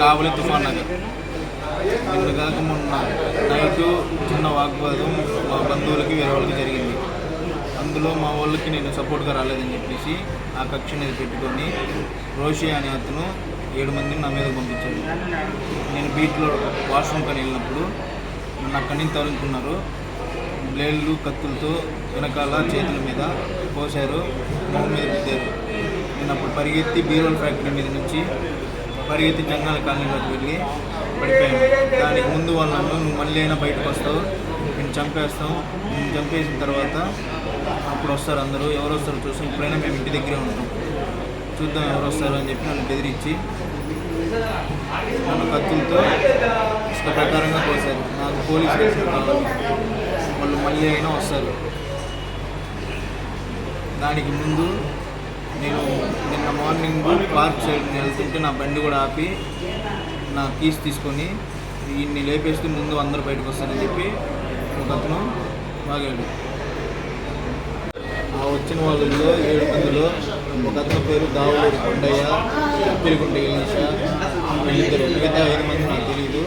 కాబలి తుఫాన్ నది ఇప్పుడు కాక మొన్న నైట్ చిన్న వాగ్వాదం మా బంధువులకి వేరే వాళ్ళకి జరిగింది. అందులో మా వాళ్ళకి నేను సపోర్ట్గా రాలేదని చెప్పేసి ఆ కక్ష అనేది పెట్టుకొని రోషి అనే అతను ఏడు మందిని నా మీద పంపించాడు. నేను బీట్లో వాష్రూమ్ కానీ వెళ్ళినప్పుడు నన్ను అక్కడి నుంచి తరుముకున్నారు బ్లేడ్లు కత్తులతో వెనకాల చేతుల మీద కోసారు మొహం మీద రుద్దారు నేను అప్పుడు పరిగెత్తి బీరోల్ ఫ్యాక్టరీ మీద నుంచి పరిగెత్తి జంగాల కాలనీలోకి వెళ్ళి పడిపోయాను. దానికి ముందు వాళ్ళను నువ్వు మళ్ళీ అయినా బయటకు వస్తావు నేను చంపేస్తాం. నేను చంపేసిన తర్వాత అప్పుడు వస్తారు అందరూ. ఎవరు వస్తారో చూసి ఇప్పుడైనా మేము ఇంటి దగ్గరే ఉంటాం. చూద్దాం ఎవరు వస్తారో అని చెప్పి నన్ను బెదిరించి నన్ను కత్తులతో ఇష్ట ప్రకారంగా కోసారు నాకు పోలీసు స్టేషన్ కావాలి వాళ్ళు మళ్ళీ అయినా వస్తారు. దానికి ముందు నేను నిన్న మార్నింగ్ పార్క్ సైడ్ వెళ్తుంటే నా బండి కూడా ఆపి నా కీస్ తీసుకొని ఈయన్ని లేపేస్తే ముందు అందరూ బయటకు వస్తారని చెప్పి ఒక అతను వాగాడు. ఆ వచ్చిన వాళ్ళలో ఏడు మందిలో ఒక అతని పేరు దావులూరి కొండయ్య తిరుగుంట ఇలీష వీళ్ళిద్దరు మిగతా ఐదు మంది నాకు తెలియదు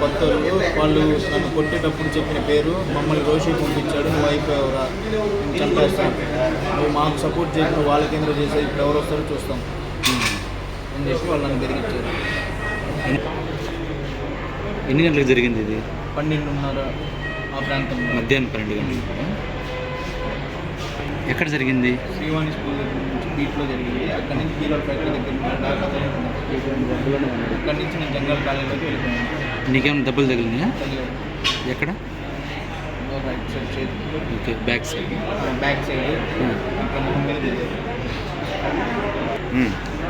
కొత్త వాళ్ళు నన్ను కొట్టేటప్పుడు చెప్పిన పేరు మమ్మల్ని రోషి పంపించాడు. నువ్వు అయిపోయావురా నేను చంపేస్తాను నువ్వు మాకు సపోర్ట్ చేయకుండా వాళ్ళ కింద చేసే ఇప్పుడు ఎవరు వస్తారో చూస్తాం. అని చెప్పి వాళ్ళు నన్ను బెదిరించారు. ఎన్ని గంటలకు జరిగింది ఇది? పన్నెండున్నర ఆ ప్రాంతంలో. మధ్యాహ్నం పన్నెండు గంటలకు. ఎక్కడ జరిగింది? శ్రీవాణి స్కూల్ దగ్గర నుంచి బీట్లో జరిగింది. అక్కడి నుంచి హీరో ఫ్యాక్టరీ దగ్గర దాకా అక్కడి నుంచి నేను జంగల్ కాలేజీలోకి వెళ్ళిపోయాను. నీకేమైనా దెబ్బలు తగిలినాయా. ఎక్కడ? Okay back side back side.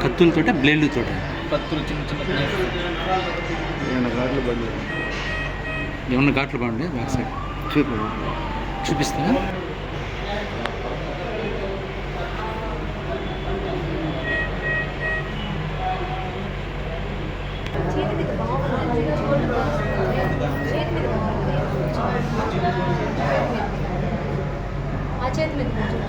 కత్తులతోట బ్లేడ్లతోట కత్తులు చిన్న చిన్న knife. ఏమన్నా ఘాట్లు బాగుండే బ్యాక్ సైడ్ చూపు చూపిస్తా ఆ చేతి మీద కొంచెం